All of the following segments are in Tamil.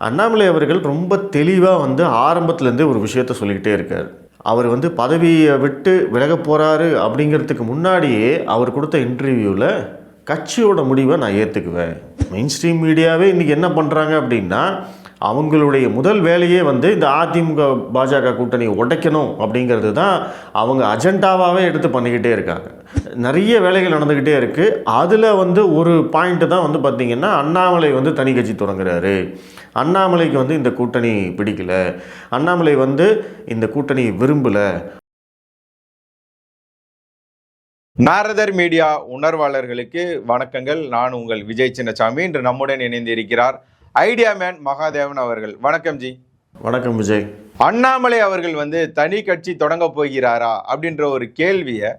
அண்ணாமலை அவர்கள் ரொம்ப தெளிவாக வந்து ஆரம்பத்துலேருந்தே ஒரு விஷயத்த சொல்லிக்கிட்டே இருக்கார். அவர் வந்து பதவியை விட்டு விலக போகிறாரு அப்படிங்கிறதுக்கு முன்னாடியே அவர் கொடுத்த இன்டர்வியூவில் கட்சியோட முடிவை நான் ஏற்றுக்குவேன் மெயின் ஸ்ட்ரீம் மீடியாவே இன்றைக்கி என்ன பண்ணுறாங்க அப்படின்னா அவங்களுடைய முதல் வேலையே வந்து இந்த அதிமுக பாஜக கூட்டணி உடைக்கணும் அப்படிங்கிறது தான் அவங்க அஜெண்டாவாகவே எடுத்து பண்ணிக்கிட்டே இருக்காங்க. நிறைய வேலைகள் நடந்துக்கிட்டே இருக்குது அதில் வந்து ஒரு பாயிண்ட்டு தான் வந்து பார்த்திங்கன்னா அண்ணாமலை வந்து தனி கட்சி தொடங்குறாரு. அண்ணாமலைக்கு வந்து இந்த கூட்டணி பிடிக்கல. அண்ணாமலை வந்து இந்த கூட்டணி விரும்பலை. நாரதர் மீடியா உணர்வாளர்களுக்கு வணக்கங்கள். நான் உங்கள் விஜய் சின்னசாமி. இன்று நம்முடன் இணைந்து இருக்கிறார் ஐடியா மேன் மகாதேவன் அவர்கள். வணக்கம் ஜி. வணக்கம் விஜய். அண்ணாமலை அவர்கள் வந்து தனி கட்சி தொடங்க போகிறாரா அப்படின்ற ஒரு கேள்வியை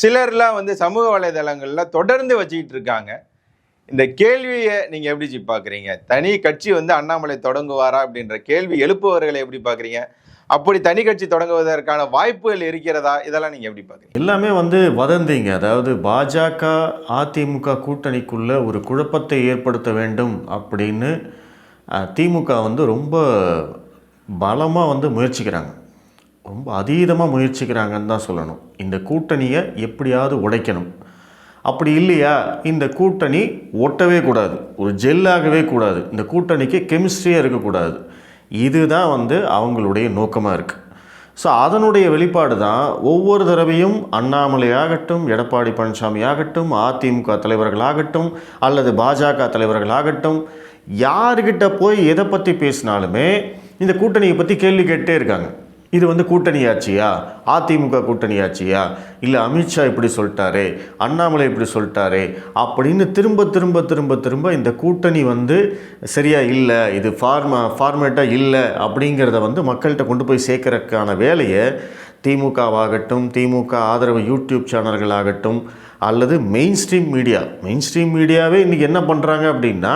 சிலர்லாம் வந்து சமூக வலைதளங்களில் தொடர்ந்து வச்சுக்கிட்டு இருக்காங்க. இந்த கேள்வியை நீங்கள் எப்படி ஜி பார்க்குறீங்க தனி கட்சி வந்து அண்ணாமலை தொடங்குவாரா அப்படின்ற கேள்வி எழுப்புவர்களை எப்படி பார்க்குறீங்க அப்படி தனி கட்சி தொடங்குவதற்கான வாய்ப்புகள் இருக்கிறதா? இதெல்லாம் நீங்கள் எப்படி பார்க்குறீங்க எல்லாமே வந்து வதந்திங்க. அதாவது பாஜக அதிமுக கூட்டணிக்குள்ள ஒரு குழப்பத்தை ஏற்படுத்த வேண்டும் அப்படின்னு திமுக வந்து ரொம்ப பலமாக வந்து முயற்சிக்கிறாங்க. ரொம்ப அதீதமாக முயற்சிக்கிறாங்கன்னு தான் சொல்லணும். இந்த கூட்டணியை எப்படியாவது உடைக்கணும். அப்படி இல்லையா? இந்த கூட்டணி ஒட்டவே கூடாது. ஒரு ஜெல்லாகவே கூடாது. இந்த கூட்டணிக்கு கெமிஸ்ட்ரியே இருக்கக்கூடாது. இதுதான் வந்து அவங்களுடைய நோக்கமாக இருக்குது ஸோ அதனுடைய வெளிப்பாடு தான் ஒவ்வொரு தடவையும் அண்ணாமலை ஆகட்டும் எடப்பாடி பழனிசாமி ஆகட்டும் அதிமுக தலைவர்களாகட்டும் அல்லது பாஜக தலைவர்களாகட்டும் யாருக்கிட்ட போய் எதை பற்றி பேசினாலுமே இந்த கூட்டணியை பற்றி கேள்வி கேட்டே இருக்காங்க. இது வந்து கூட்டணி ஆட்சியா அதிமுக கூட்டணி ஆட்சியா இல்லை அமித்ஷா இப்படி சொல்லிட்டாரே அண்ணாமலை இப்படி சொல்லிட்டாரே அப்படின்னு திரும்ப திரும்ப திரும்ப திரும்ப இந்த கூட்டணி வந்து சரியாக இல்லை இது ஃபார்மா ஃபார்மேட்டாக இல்லை அப்படிங்கிறத வந்து மக்கள்கிட்ட கொண்டு போய் சேர்க்கறதுக்கான வேலையை திமுகவாகட்டும் திமுக ஆதரவு யூடியூப் சேனல்களாகட்டும் அல்லது main stream media main stream மீடியாவே இன்றைக்கி என்ன பண்ணுறாங்க அப்படின்னா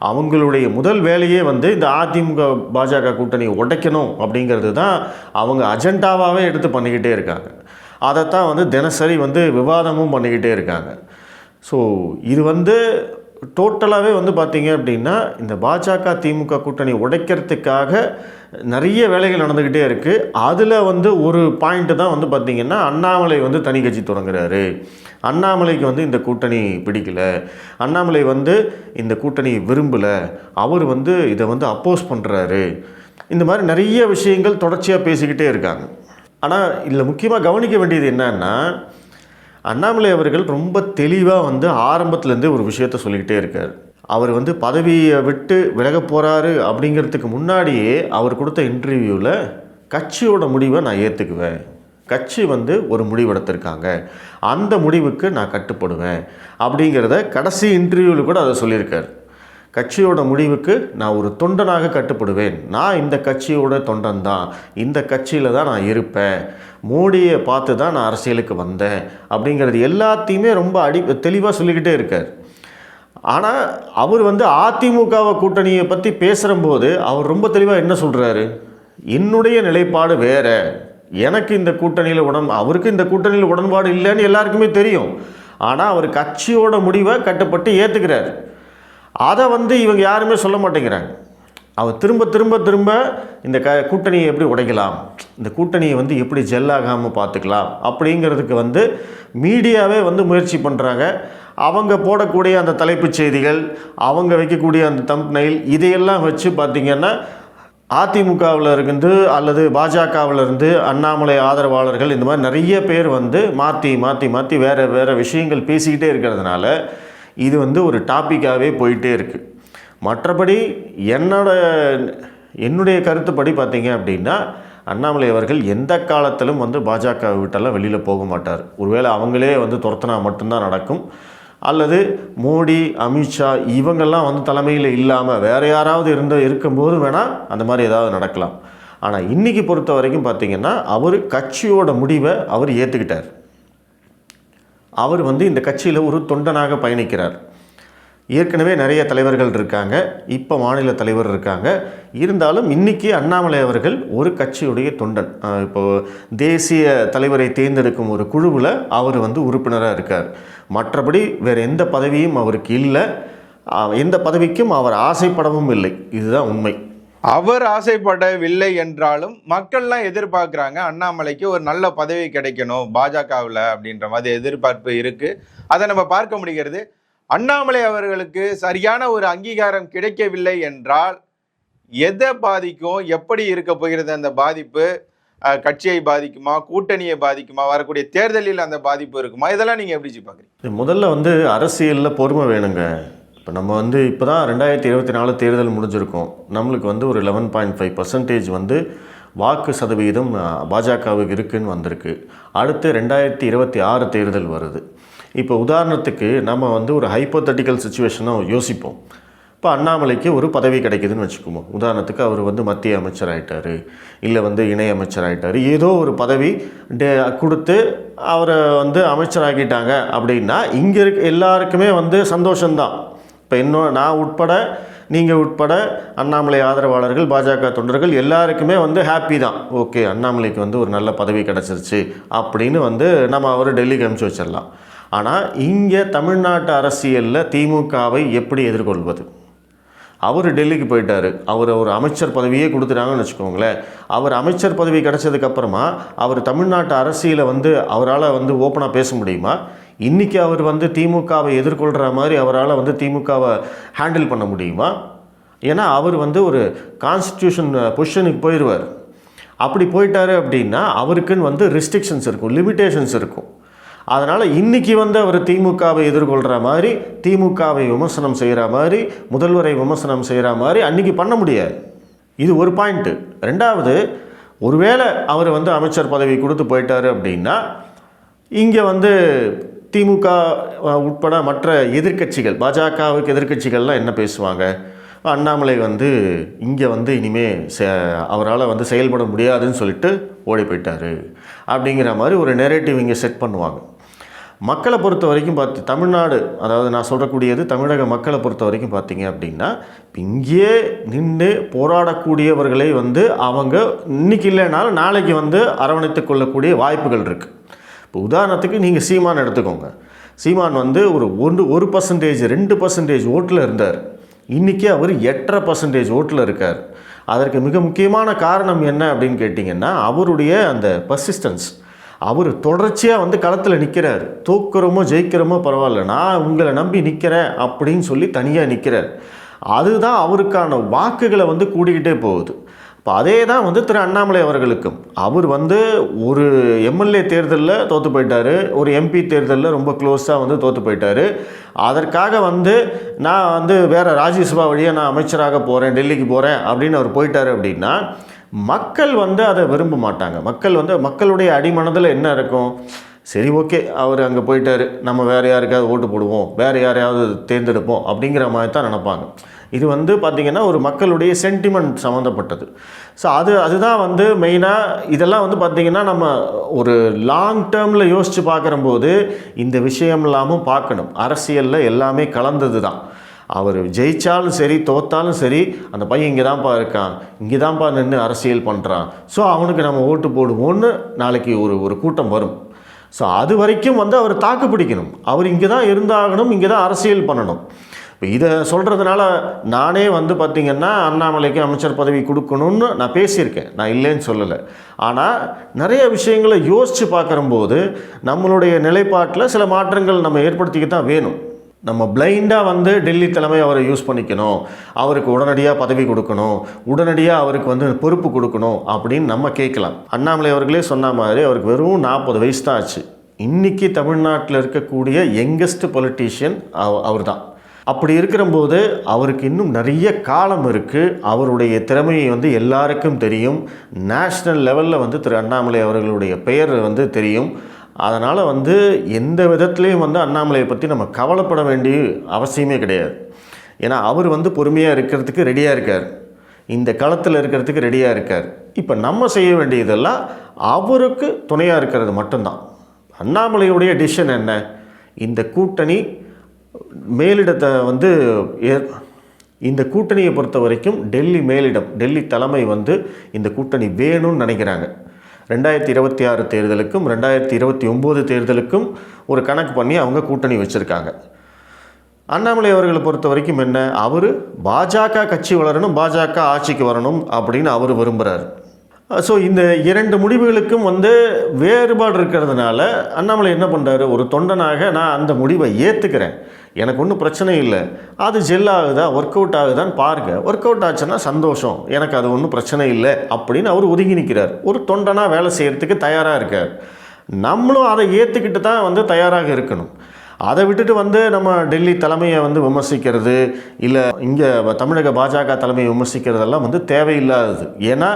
அவங்களுடைய முதல் வேலையே வந்து இந்த அதிமுக பாஜக கூட்டணி உடைக்கணும் அப்படிங்கிறது தான் அவங்க அஜெண்டாவாகவே எடுத்து பண்ணிக்கிட்டே இருக்காங்க. அதைத்தான் வந்து தினசரி வந்து விவாதமும் பண்ணிக்கிட்டே இருக்காங்க. ஸோ இது வந்து டோட்டலாகவே வந்து பார்த்திங்க அப்படின்னா இந்த பாஜக திமுக கூட்டணி உடைக்கிறதுக்காக நிறைய வேலைகள் நடந்துக்கிட்டே இருக்குது அதில் வந்து ஒரு பாயிண்ட்டு தான் வந்து பார்த்திங்கன்னா அண்ணாமலை வந்து தனி கட்சி தொடங்குறாரு. அண்ணாமலைக்கு வந்து இந்த கூட்டணி பிடிக்கல. அண்ணாமலை வந்து இந்த கூட்டணி விரும்பலை. அவர் வந்து இதை வந்து அப்போஸ் பண்ணுறாரு இந்த மாதிரி நிறைய விஷயங்கள் தொடர்ச்சியாக பேசிக்கிட்டே இருக்காங்க. ஆனால் இதில் முக்கியமாக கவனிக்க வேண்டியது என்னன்னா அண்ணாமலை அவர்கள் ரொம்ப தெளிவாக வந்து ஆரம்பத்துலேருந்தே ஒரு விஷயத்த சொல்லிக்கிட்டே இருக்கார். அவர் வந்து பதவியை விட்டு விலக போகிறாரு அப்படிங்கிறதுக்கு முன்னாடியே அவர் கொடுத்த இன்டர்வியூவில் கட்சியோட முடிவை நான் ஏற்றுக்குவேன் கட்சி வந்து ஒரு முடிவெடுத்திருக்காங்க. அந்த முடிவுக்கு நான் கட்டுப்படுவேன் அப்படிங்கிறத கடைசி இன்டர்வியூவில் கூட அதை சொல்லியிருக்கார். கட்சியோட முடிவுக்கு நான் ஒரு தொண்டனாக கட்டுப்படுவேன். நான் இந்த கட்சியோட தொண்டன் தான் இந்த கட்சியில் தான் நான் இருப்பேன். மோடியை பார்த்து தான் நான் அரசியலுக்கு வந்தேன். அப்படிங்கிறது எல்லாத்தையுமே ரொம்ப அடி தெளிவாக சொல்லிக்கிட்டே இருக்கார். ஆனால் அவர் வந்து அதிமுகவை கூட்டணியை பற்றி பேசுகிறம்போது அவர் ரொம்ப தெளிவாக என்ன சொல்கிறாரு என்னுடைய நிலைப்பாடு வேறு. எனக்கு இந்த கூட்டணியில் உடன் அவருக்கு இந்த கூட்டணியில் உடன்பாடு இல்லைன்னு எல்லாருக்குமே தெரியும். ஆனால் அவர் கட்சியோட முடிவை கட்டுப்பட்டு ஏற்றுக்கிறார் அதை வந்து இவங்க யாருமே சொல்ல மாட்டேங்கிறாங்க. அவர் திரும்ப திரும்ப திரும்ப இந்த க கூட்டணியை எப்படி உடைக்கலாம்? இந்த கூட்டணியை வந்து எப்படி ஜெல்லாகாமல் பார்த்துக்கலாம்? அப்படிங்கிறதுக்கு வந்து மீடியாவே வந்து முயற்சி பண்ணுறாங்க அவங்க போடக்கூடிய அந்த தலைப்புச் செய்திகள் அவங்க வைக்கக்கூடிய அந்த தம்ப் நைல் இதையெல்லாம் வச்சு பார்த்திங்கன்னா அதிமுகவில் இருந்து அல்லது பாஜகவில் இருந்து அண்ணாமலை ஆதரவாளர்கள் இந்த மாதிரி நிறைய பேர் வந்து மாற்றி மாற்றி மாற்றி வேறு வேறு விஷயங்கள் பேசிக்கிட்டே இருக்கிறதுனால இது வந்து ஒரு டாப்பிக்காகவே போயிட்டே இருக்குது மற்றபடி என்னோட என்னுடைய கருத்துப்படி பார்த்திங்க அப்படின்னா அண்ணாமலை அவர்கள் எந்த காலத்திலும் வந்து பாஜக விட்டெல்லாம் வெளியில் போக மாட்டார். ஒருவேளை அவங்களே வந்து துரத்தினா மட்டும்தான் நடக்கும். அல்லது மோடி அமித்ஷா இவங்கெல்லாம் வந்து தலைமையில் இல்லாமல் வேறு யாராவது இருந்த இருக்கும்போது வேணால் அந்த மாதிரி ஏதாவது நடக்கலாம். ஆனால் இன்றைக்கி பொறுத்த வரைக்கும் பார்த்தீங்கன்னா அவர் கட்சியோட முடிவை அவர் ஏற்றுக்கிட்டார் அவர் வந்து இந்த கட்சியில் ஒரு தொண்டனாக பயணிக்கிறார். ஏற்கனவே நிறைய தலைவர்கள் இருக்காங்க. இப்போ மாநில தலைவர் இருக்காங்க. இருந்தாலும் இன்றைக்கி அண்ணாமலை அவர்கள் ஒரு கட்சியுடைய தொண்டன். இப்போது இப்போ தேசிய தலைவரை தேர்ந்தெடுக்கும் ஒரு குழுவில் அவர் வந்து உறுப்பினராக இருக்கார். மற்றபடி வேறு எந்த பதவியும் அவருக்கு இல்லை. எந்த பதவிக்கும் அவர் ஆசைப்படவும் இல்லை. இதுதான் உண்மை. அவர் ஆசைப்படவில்லை என்றாலும் மக்கள்லாம் எதிர்பார்க்குறாங்க அண்ணாமலைக்கு ஒரு நல்ல பதவி கிடைக்கணும் பாஜகவில் அப்படின்ற மாதிரி எதிர்பார்ப்பு இருக்குது அதை நம்ம பார்க்க முடிகிறது. அண்ணாமலை அவர்களுக்கு சரியான ஒரு அங்கீகாரம் கிடைக்கவில்லை என்றால் எதை பாதிக்கும் எப்படி இருக்க போகிறது அந்த பாதிப்பு? கட்சியை பாதிக்குமா கூட்டணியை பாதிக்குமா வரக்கூடிய தேர்தலில் அந்த பாதிப்பு இருக்குமா? இதெல்லாம் நீங்கள் எப்படி பார்க்குறீங்க? முதல்ல வந்து அரசியலில் பொறுமை வேணுங்க. இப்போ நம்ம வந்து இப்போ தான் ரெண்டாயிரத்தி இருபத்தி நாலு தேர்தல் முடிஞ்சிருக்கோம். நம்மளுக்கு வந்து ஒரு லெவன் பாயிண்ட் ஃபைவ் பர்சன்டேஜ் வந்து வாக்கு சதவீதம் பாஜகவுக்கு இருக்குன்னு வந்திருக்கு. அடுத்து ரெண்டாயிரத்தி இருபத்தி ஆறு தேர்தல் வருது. இப்போ உதாரணத்துக்கு நம்ம வந்து ஒரு ஹைப்போத்தட்டிக்கல் சுச்சுவேஷனாக யோசிப்போம். இப்போ அண்ணாமலைக்கு ஒரு பதவி கிடைக்குதுன்னு வச்சுக்குவோம். உதாரணத்துக்கு அவர் வந்து மத்திய அமைச்சர் ஆகிட்டார் இல்லை வந்து இணை அமைச்சர் ஏதோ ஒரு பதவி டே கொடுத்து அவரை வந்து அமைச்சராகிட்டாங்க அப்படின்னா இங்கே இருக்க எல்லாருக்குமே வந்து சந்தோஷம்தான். இப்போ இன்னும் நான் உட்பட நீங்கள் உட்பட அண்ணாமலை ஆதரவாளர்கள் பாஜக தொண்டர்கள் எல்லாருக்குமே வந்து ஹாப்பி தான். ஓகே அண்ணாமலைக்கு வந்து ஒரு நல்ல பதவி கிடச்சிருச்சு அப்படின்னு வந்து நம்ம அவர் டெல்லிக்கு அனுப்பிச்சி வச்சிடலாம். ஆனால் இங்கே தமிழ்நாட்டு அரசியலில் திமுகவை எப்படி எதிர்கொள்வது? அவர் டெல்லிக்கு போயிட்டார். அவர் ஒரு அமைச்சர் பதவியே கொடுத்துட்டாங்கன்னு வச்சுக்கோங்களேன். அவர் அமைச்சர் பதவி கிடைச்சதுக்கப்புறமா அவர் தமிழ்நாட்டு அரசியலை வந்து அவரால் வந்து ஓப்பனாக பேச முடியுமா? இன்றைக்கி அவர் வந்து திமுகவை எதிர்கொள்கிற மாதிரி அவரால் வந்து திமுகவை ஹேண்டில் பண்ண முடியுமா? ஏன்னா அவர் வந்து ஒரு கான்ஸ்டியூஷன் பொசிஷனுக்கு போயிடுவார் அப்படி போயிட்டாரு அப்படின்னா அவருக்குன்னு வந்து ரெஸ்ட்ரிக்ஷன்ஸ் இருக்கும் லிமிட்டேஷன்ஸ் இருக்கும். அதனால் இன்றைக்கி வந்து அவர் திமுகவை எதிர்கொள்கிற மாதிரி திமுகவை விமர்சனம் செய்கிற மாதிரி முதல்வரை விமர்சனம் செய்கிற மாதிரி அன்றைக்கி பண்ண முடியாது. இது ஒரு பாயிண்ட்டு ரெண்டாவது ஒருவேளை அவர் வந்து அமைச்சர் பதவி கொடுத்து போயிட்டாரு அப்படின்னா இங்கே வந்து திமுக உட்பட மற்ற எதிர்க்கட்சிகள் பாஜகவுக்கு எதிர்க்கட்சிகள்லாம் என்ன பேசுவாங்க? அண்ணாமலை வந்து இங்கே வந்து இனிமேல் செ அவரால் வந்து செயல்பட முடியாதுன்னு சொல்லிட்டு ஓடி போயிட்டாரு. அப்படிங்கிற மாதிரி ஒரு நெரேட்டிவ் இங்கே செட் பண்ணுவாங்க. மக்களை பொறுத்த வரைக்கும் பார்த்து தமிழ்நாடு அதாவது நான் சொல்லக்கூடியது தமிழக மக்களை பொறுத்த வரைக்கும் பார்த்தீங்க அப்படின்னா இங்கே இங்கேயே நின்று போராடக்கூடியவர்களை வந்து அவங்க இன்னைக்கு இல்லைனாலும் நாளைக்கு வந்து அரவணைத்து கொள்ளக்கூடிய வாய்ப்புகள் இருக்குது இப்போ உதாரணத்துக்கு நீங்கள் சீமான் எடுத்துக்கோங்க. சீமான் வந்து ஒரு ஒன்று ஒரு பர்சன்டேஜ் ரெண்டு பர்சன்டேஜ் ஓட்டில் இருந்தார். இன்றைக்கி அவர் எட்டரை பர்சன்டேஜ் ஓட்டில் இருக்கார். அதற்கு மிக முக்கியமான காரணம் என்ன அப்படின்னு கேட்டிங்கன்னா அவருடைய அந்த பர்சிஸ்டன்ஸ் அவர் தொடர்ச்சியாக வந்து களத்தில் நிற்கிறார் தூக்குறோமோ ஜெயிக்கிறோமோ பரவாயில்ல. நான் உங்களை நம்பி நிற்கிறேன் அப்படின்னு சொல்லி தனியாக நிற்கிறார் அதுதான் அவருக்கான வாக்குகளை வந்து கூடிக்கிட்டே போகுது. இப்போ அதே தான் வந்து திரு அண்ணாமலை அவர்களுக்கும். அவர் வந்து ஒரு எம்எல்ஏ தேர்தலில் தோற்று போயிட்டாரு. ஒரு எம்பி தேர்தலில் ரொம்ப க்ளோஸாக வந்து தோற்று போயிட்டார். அதற்காக வந்து நான் வந்து வேறு ராஜ்யசபா வழியாக நான் அமைச்சராக போகிறேன் டெல்லிக்கு போகிறேன் அப்படின்னு அவர் போயிட்டார் அப்படின்னா மக்கள் வந்து அதை விரும்ப மாட்டாங்க. மக்கள் வந்து மக்களுடைய அடிமனதில் என்ன இருக்கும்? சரி ஓகே அவர் அங்கே போயிட்டார். நம்ம வேறு யாருக்காவது ஓட்டு போடுவோம். வேறு யாரையாவது தேர்ந்தெடுப்போம் அப்படிங்கிற மாதிரி தான் நினைப்பாங்க. இது வந்து பார்த்திங்கன்னா ஒரு மக்களுடைய சென்டிமெண்ட் சம்மந்தப்பட்டது ஸோ அது அதுதான் வந்து மெயினாக இதெல்லாம் வந்து பார்த்திங்கன்னா நம்ம ஒரு லாங் டேர்மில் யோசித்து பார்க்குறம்போது இந்த விஷயம் இல்லாமல் பார்க்கணும். அரசியலில் எல்லாமே கலந்தது தான் அவர் ஜெயிச்சாலும் சரி தோத்தாலும் சரி அந்த பையன் இங்கே தான்ப்பா இருக்கான் இங்கே தான்ப்பா நின்று அரசியல் பண்ணுறான் ஸோ அவனுக்கு நம்ம ஓட்டு போடுவோன்னு நாளைக்கு ஒரு ஒரு கூட்டம் வரும். ஸோ அது வரைக்கும் வந்து அவர் தாக்கு பிடிக்கணும். அவர் இங்கே தான் இருந்தாகணும் இங்கே தான் அரசியல் பண்ணணும். இப்போ இதை சொல்கிறதுனால நானே வந்து பார்த்திங்கன்னா அண்ணாமலைக்கு அமைச்சர் பதவி கொடுக்கணும்னு நான் பேசியிருக்கேன். நான் இல்லைன்னு சொல்லலை. ஆனால் நிறைய விஷயங்களை யோசித்து பார்க்குறம்போது நம்மளுடைய நிலைப்பாட்டில் சில மாற்றங்கள் நம்ம ஏற்படுத்திக்க தான் வேணும். நம்ம பிளைண்டாக வந்து டெல்லி தலைமை அவரை யூஸ் பண்ணிக்கணும். அவருக்கு உடனடியாக பதவி கொடுக்கணும். உடனடியாக அவருக்கு வந்து பொறுப்பு கொடுக்கணும் அப்படின்னு நம்ம கேட்கலாம். அண்ணாமலை அவர்களே சொன்ன மாதிரி அவருக்கு வெறும் நாற்பது வயசு தான் ஆச்சு. இன்றைக்கி தமிழ்நாட்டில் இருக்கக்கூடிய யங்கஸ்ட் பொலிட்டீஷியன் அவர் தான் அப்படி இருக்கிறம்போது அவருக்கு இன்னும் நிறைய காலம் இருக்குது அவருடைய திறமையை வந்து எல்லாருக்கும் தெரியும். நேஷ்னல் லெவலில் வந்து திரு அண்ணாமலை அவர்களுடைய பெயர் வந்து தெரியும். அதனால் வந்து எந்த விதத்துலேயும் வந்து அண்ணாமலையை பற்றி நம்ம கவலைப்பட வேண்டிய அவசியமே கிடையாது. ஏன்னா அவர் வந்து பொறுமையாக இருக்கிறதுக்கு ரெடியாக இருக்கார். இந்த களத்தில் இருக்கிறதுக்கு ரெடியாக இருக்கார். இப்போ நம்ம செய்ய வேண்டியதெல்லாம் அவருக்கு துணையாக இருக்கிறது மட்டும்தான். அண்ணாமலையுடைய டிசிஷன் என்ன? இந்த கூட்டணி மேலிடத்தை வந்து ஏற் இந்த கூட்டணியை பொறுத்த வரைக்கும் டெல்லி மேலிடம் டெல்லி தலைமை வந்து இந்த கூட்டணி வேணும்னு நினைக்கிறாங்க. ரெண்டாயிரத்தி இருபத்தி ஆறு தேர்தலுக்கும் ரெண்டாயிரத்தி இருபத்தி ஒம்பது தேர்தலுக்கும் ஒரு கணக்கு பண்ணி அவங்க கூட்டணி வச்சுருக்காங்க. அண்ணாமலை அவர்களை பொறுத்த வரைக்கும் என்ன? அவர் பாஜக கட்சி வளரணும் பாஜக ஆட்சிக்கு வரணும் அப்படின்னு அவர் விரும்புகிறார் ஸோ இந்த இரண்டு முடிவுகளுக்கும் வந்து வேறுபாடு இருக்கிறதுனால அண்ணாமலை என்ன பண்ணுறாரு ஒரு தொண்டனாக நான் அந்த முடிவை ஏற்றுக்கிறேன் எனக்கு ஒன்றும் பிரச்சனை இல்லை. அது ஜெல் ஆகுதா? ஒர்க் அவுட் ஆகுதான்னு பாருங்க. ஒர்க் அவுட் ஆச்சுன்னா சந்தோஷம். எனக்கு அது ஒன்றும் பிரச்சனை இல்லை அப்படின்னு அவர் ஒதுங்கி நிற்கிறார் ஒரு தொண்டனாக வேலை செய்கிறதுக்கு தயாராக இருக்கார். நம்மளும் அதை ஏற்றுக்கிட்டு தான் வந்து தயாராக இருக்கணும். அதை விட்டுட்டு வந்து நம்ம டெல்லி தலைமையை வந்து விமர்சிக்கிறது இல்லை இங்கே தமிழக பாஜக தலைமையை விமர்சிக்கிறதெல்லாம் வந்து தேவையில்லாதது. ஏன்னா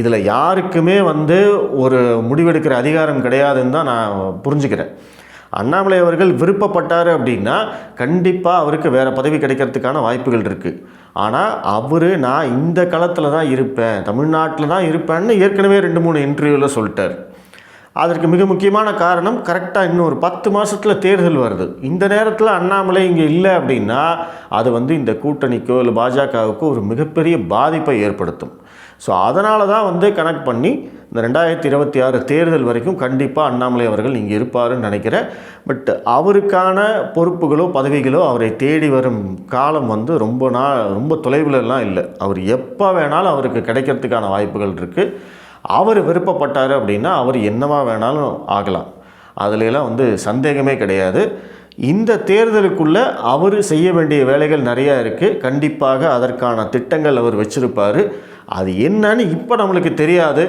இதில் யாருக்குமே வந்து ஒரு முடிவெடுக்கிற அதிகாரம் கிடையாதுன்னு தான் நான் புரிஞ்சுக்கிறேன். அண்ணாமலை அவர்கள் விருப்பப்பட்டார் அப்படின்னா கண்டிப்பாக அவருக்கு வேறு பதவி கிடைக்கிறதுக்கான வாய்ப்புகள் இருக்குது ஆனால் அவர் நான் இந்த களத்தில் தான் இருப்பேன் தமிழ்நாட்டில் தான் இருப்பேன்னு ஏற்கனவே ரெண்டு மூணு இன்டர்வியூவில் சொல்லிட்டார். அதற்கு மிக முக்கியமான காரணம் கரெக்டாக இன்னும் ஒரு பத்து மாதத்தில் தேர்தல் வருது. இந்த நேரத்தில் அண்ணாமலை இங்கே இல்லை அப்படின்னா அது வந்து இந்த கூட்டணிக்கோ இல்லை பாஜகவுக்கோ ஒரு மிகப்பெரிய பாதிப்பை ஏற்படுத்தும். ஸோ அதனால தான் வந்து கனெக்ட் பண்ணி இந்த ரெண்டாயிரத்தி இருபத்தி ஆறு தேர்தல் வரைக்கும் கண்டிப்பாக அண்ணாமலை அவர்கள் இங்கே இருப்பாருன்னு நினைக்கிறேன். பட் அவருக்கான பொறுப்புகளோ பதவிகளோ அவரை தேடி வரும் காலம் வந்து ரொம்ப நாள் ரொம்ப தொலைவிலலாம் இல்லை. அவர் எப்போ வேணாலும் அவருக்கு கிடைக்கிறதுக்கான வாய்ப்புகள் இருக்குது அவர் விருப்பப்பட்டார் அப்படின்னா அவர் என்னவா வேணாலும் ஆகலாம். அதுலலாம் வந்து சந்தேகமே கிடையாது. இந்த தேர்தலுக்குள்ளே அவர் செய்ய வேண்டிய வேலைகள் நிறையா இருக்குது கண்டிப்பாக அதற்கான திட்டங்கள் அவர் வச்சுருப்பார். அது என்னன்னு இப்போ நம்மளுக்கு தெரியாது.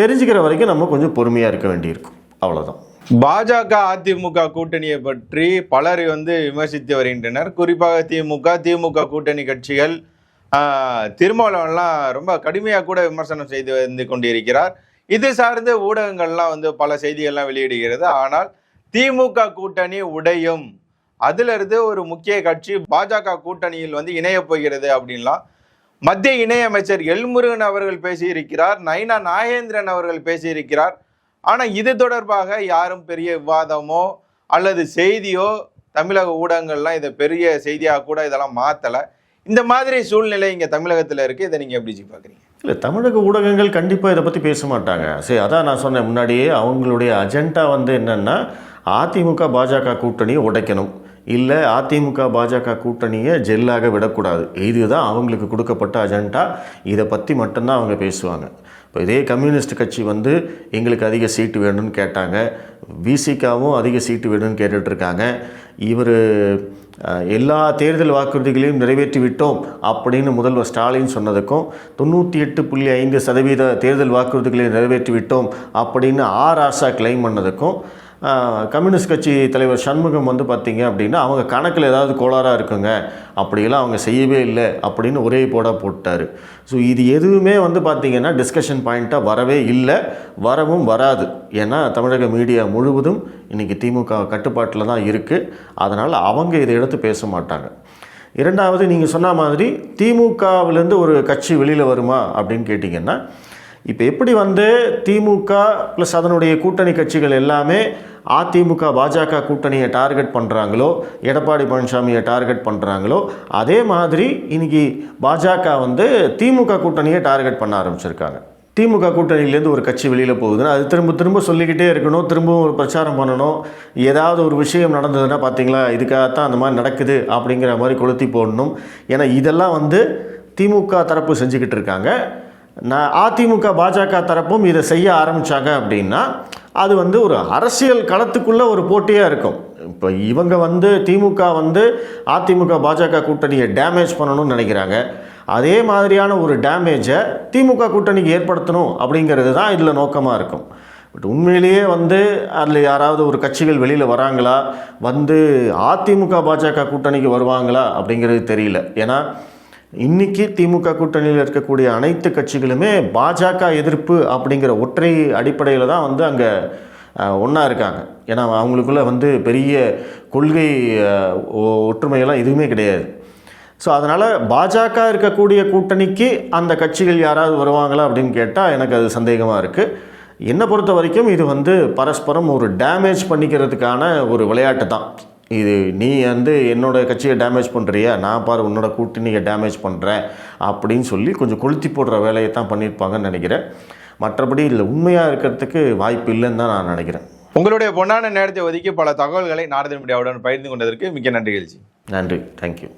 தெரிஞ்சுக்கிற வரைக்கும் நம்ம கொஞ்சம் பொறுமையாக இருக்க வேண்டியிருக்கும். அவ்வளோதான் பாஜக அதிமுக கூட்டணியை பற்றி பலர் வந்து விமர்சித்து வருகின்றனர். குறிப்பாக திமுக திமுக கூட்டணி கட்சிகள் திருமாவளவன்லாம் ரொம்ப கடுமையாக கூட விமர்சனம் செய்து வந்து கொண்டிருக்கிறார். இது சார்ந்த ஊடகங்கள்லாம் வந்து பல செய்திகள்லாம் வெளியிடுகிறது. ஆனால் திமுக கூட்டணி உடையும். அதிலிருந்து ஒரு முக்கிய கட்சி பாஜக கூட்டணியில் வந்து இணையப் போகிறது அப்படின்லாம். மத்திய இணையமைச்சர் எல்முருகன் அவர்கள் பேசியிருக்கிறார். நைனா நாகேந்திரன் அவர்கள் பேசியிருக்கிறார். ஆனால் இது தொடர்பாக யாரும் பெரிய விவாதமோ அல்லது செய்தியோ தமிழக ஊடகங்கள்லாம் இதை பெரிய செய்தியாக கூட இதெல்லாம் மாற்றலை இந்த மாதிரி சூழ்நிலை இங்கே தமிழகத்தில் இருக்குது இதை நீங்கள் எப்படி பார்க்குறீங்க? இல்லை தமிழக ஊடகங்கள் கண்டிப்பாக இதை பற்றி பேச மாட்டாங்க. சரி அதான் நான் சொன்னேன் முன்னாடியே அவங்களுடைய அஜெண்டா வந்து என்னென்னா அதிமுக பாஜக கூட்டணியை உடைக்கணும். இல்லை அதிமுக பாஜக கூட்டணியை ஜெல்லாக விடக்கூடாது. இதுதான் அவங்களுக்கு கொடுக்கப்பட்ட அஜெண்டா இதை பற்றி மட்டும்தான் அவங்க பேசுவாங்க. இப்போ இதே கம்யூனிஸ்ட் கட்சி வந்து எங்களுக்கு அதிக சீட்டு வேணும்னு கேட்டாங்க. விசிகாவும் அதிக சீட்டு வேணும்னு கேட்டுட்ருக்காங்க இவர் எல்லா தேர்தல் வாக்குறுதிகளையும் நிறைவேற்றி விட்டோம் அப்படின்னு முதல்வர் ஸ்டாலின் சொன்னதுக்கும் தொண்ணூற்றி எட்டு புள்ளி ஐந்து சதவீத தேர்தல் வாக்குறுதிகளை நிறைவேற்றி விட்டோம் அப்படின்னு ஆர் ஆசா கிளைம் பண்ணதுக்கும் கம்யூனிஸ்ட் கட்சி தலைவர் சண்முகம் வந்து பார்த்தீங்க அப்படின்னா அவங்க கணக்கில் ஏதாவது கோளாறாக இருக்குங்க. அப்படியெல்லாம் அவங்க செய்யவே இல்லை அப்படின்னு ஒரே போட போட்டார். ஸோ இது எதுவுமே வந்து பார்த்திங்கன்னா டிஸ்கஷன் பாயிண்ட்டாக வரவே இல்லை. வரவும் வராது. ஏன்னா தமிழக மீடியா முழுவதும் இன்றைக்கி திமுக கட்டுப்பாட்டில் தான் இருக்குது அதனால் அவங்க இதை எடுத்து பேச மாட்டாங்க. இரண்டாவது நீங்கள் சொன்ன மாதிரி திமுகவிலேருந்து ஒரு கட்சி வெளியில் வருமா அப்படின்னு கேட்டிங்கன்னா இப்போ எப்படி வந்து திமுக ப்ளஸ் அதனுடைய கூட்டணி கட்சிகள் எல்லாமே அதிமுக பாஜக கூட்டணியை டார்கெட் பண்ணுறாங்களோ எடப்பாடி பழனிசாமியை டார்கெட் பண்ணுறாங்களோ அதே மாதிரி இன்னைக்கு பாஜக வந்து திமுக கூட்டணியை டார்கெட் பண்ண ஆரம்பிச்சிருக்காங்க. திமுக கூட்டணியிலேருந்து ஒரு கட்சி வெளியில் போகுதுன்னா அது திரும்ப திரும்ப சொல்லிக்கிட்டே இருக்கணும் திரும்பவும் ஒரு பிரச்சாரம் பண்ணணும். ஏதாவது ஒரு விஷயம் நடந்ததுன்னா பார்த்தீங்களா இதுக்காகத்தான் அந்த மாதிரி நடக்குது அப்படிங்கிற மாதிரி கொளுத்தி போடணும். ஏன்னா இதெல்லாம் வந்து திமுக தரப்பு செஞ்சுக்கிட்டு இருக்காங்க. நான் அதிமுக பாஜக தரப்பும் இதை செய்ய ஆரம்பித்தாங்க அப்படின்னா அது வந்து ஒரு அரசியல் களத்துக்குள்ளே ஒரு போட்டியாக இருக்கும். இப்போ இவங்க வந்து திமுக வந்து அதிமுக பாஜக கூட்டணியை டேமேஜ் பண்ணணும்னு நினைக்கிறாங்க. அதே மாதிரியான ஒரு டேமேஜை திமுக கூட்டணிக்கு ஏற்படுத்தணும் அப்படிங்கிறது தான் இதில் நோக்கமாக இருக்கும். பட் உண்மையிலேயே வந்து அதில் யாராவது ஒரு கட்சிகள் வெளியில் வராங்களா? வந்து அதிமுக பாஜக கூட்டணிக்கு வருவாங்களா அப்படிங்கிறது தெரியல. ஏன்னா இன்னைக்கு திமுக கூட்டணியில் இருக்கக்கூடிய அனைத்து கட்சிகளுமே பாஜக எதிர்ப்பு அப்படிங்கிற ஒற்றை அடிப்படையில் தான் வந்து அங்கே ஒன்றா இருக்காங்க. ஏன்னா அவங்களுக்குள்ள வந்து பெரிய கொள்கை ஒ- ஒற்றுமையெல்லாம் எதுவுமே கிடையாது. ஸோ அதனால் பாஜக இருக்கக்கூடிய கூட்டணிக்கு அந்த கட்சிகள் யாராவது வருவாங்களா அப்படின்னு கேட்டால் எனக்கு அது சந்தேகமாக இருக்குது என்னை பொறுத்த வரைக்கும் இது வந்து பரஸ்பரம் ஒரு டேமேஜ் பண்ணிக்கிறதுக்கான ஒரு விளையாட்டு தான். இது நீ வந்து என்னோட கட்சியை டேமேஜ் பண்ணுறியா நான் பாரு உன்னோட கூட்டணியை டேமேஜ் பண்ணுறேன் அப்படின்னு சொல்லி கொஞ்சம் கொளுத்தி போடுற வேலையை தான் பண்ணியிருப்பாங்கன்னு நினைக்கிறேன். மற்றபடி இதில் உண்மையாக இருக்கிறதுக்கு வாய்ப்பு இல்லைன்னு தான் நான் நினைக்கிறேன். உங்களுடைய பொன்னான நேரத்தை ஒதுக்கி பல தகவல்களை நாரதன் மீடியாவுடன் பகிர்ந்து கொண்டதற்கு மிக்க நன்றிகள் ஜி. நன்றி. தேங்க்யூ